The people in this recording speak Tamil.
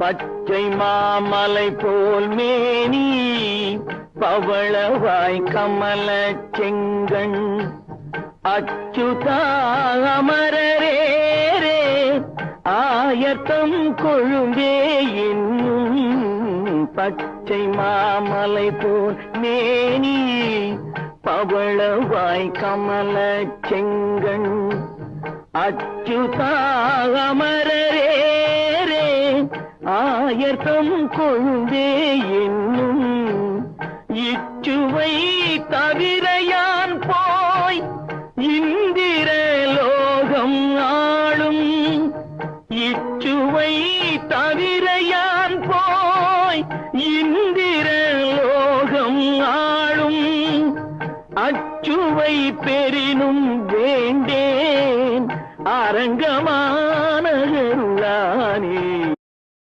பச்சை மாமலை போல் மேனி பவளவாய் கமல செங்கண். அச்சுதா அமரரே ஆயத்தம் கொழுந்தே இன்னும் பச்சை மாமலை போல் மேனி பவளவாய் கமல செங்கண். அச்சுதா அமரரே ஆயர்தம் கொழுந்தே என்னும் இச்சுவை தவிர யான் போய் இந்திர லோகம் ஆளும் இச்சுவை தவிர யான் போய் இந்திர லோகம் ஆளும் அச்சுவை பெரினும் வேண்டேன் அரங்கமான